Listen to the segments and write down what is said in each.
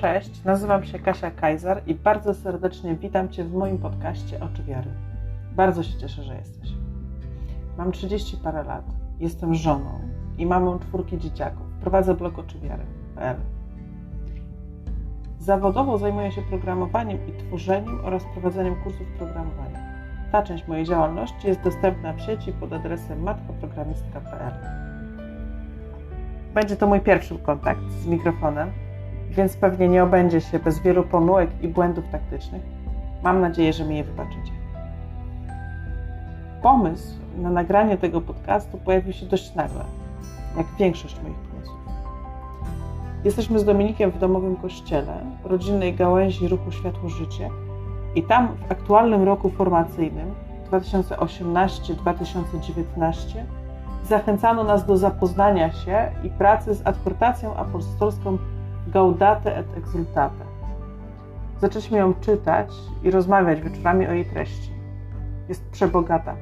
Cześć, nazywam się Kasia Kajzar i bardzo serdecznie witam Cię w moim podcaście Oczy Wiary. Bardzo się cieszę, że jesteś. Mam 30 parę lat, jestem żoną i mamą czwórki dzieciaków. Prowadzę blog oczywiary.pl. Zawodowo zajmuję się programowaniem i tworzeniem oraz prowadzeniem kursów programowania. Ta część mojej działalności jest dostępna w sieci pod adresem matkaprogramistka.pl. Będzie to mój pierwszy kontakt z mikrofonem, więc pewnie nie obędzie się bez wielu pomyłek i błędów taktycznych. Mam nadzieję, że mi je wybaczycie. Pomysł na nagranie tego podcastu pojawił się dość nagle, jak większość moich pomysłów. Jesteśmy z Dominikiem w domowym kościele, rodzinnej gałęzi ruchu Światło Życie i tam w aktualnym roku formacyjnym 2018-2019 zachęcano nas do zapoznania się i pracy z adhortacją apostolską Gaudate et Exultate. Zaczęliśmy ją czytać i rozmawiać wieczorami o jej treści. Jest przebogata.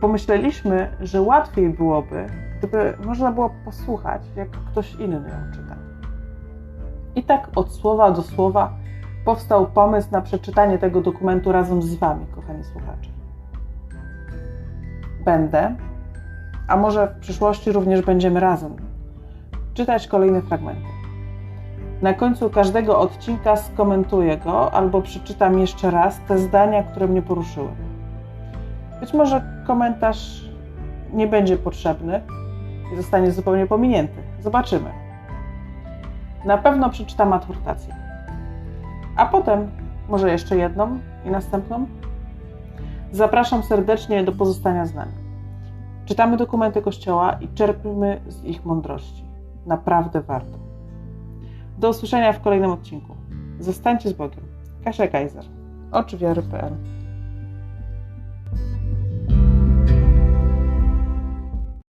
Pomyśleliśmy, że łatwiej byłoby, gdyby można było posłuchać, jak ktoś inny ją czyta. I tak od słowa do słowa powstał pomysł na przeczytanie tego dokumentu razem z Wami, kochani słuchacze. Będę, a może w przyszłości również będziemy razem, czytać kolejne fragmenty. Na końcu każdego odcinka skomentuję go albo przeczytam jeszcze raz te zdania, które mnie poruszyły. Być może komentarz nie będzie potrzebny i zostanie zupełnie pominięty. Zobaczymy. Na pewno przeczytam adhortację. A potem może jeszcze jedną i następną. Zapraszam serdecznie do pozostania z nami. Czytamy dokumenty Kościoła i czerpmy z ich mądrości. Naprawdę warto. Do usłyszenia w kolejnym odcinku. Zostańcie z Bogiem. Kasia Gajzer. Oczywiary.pl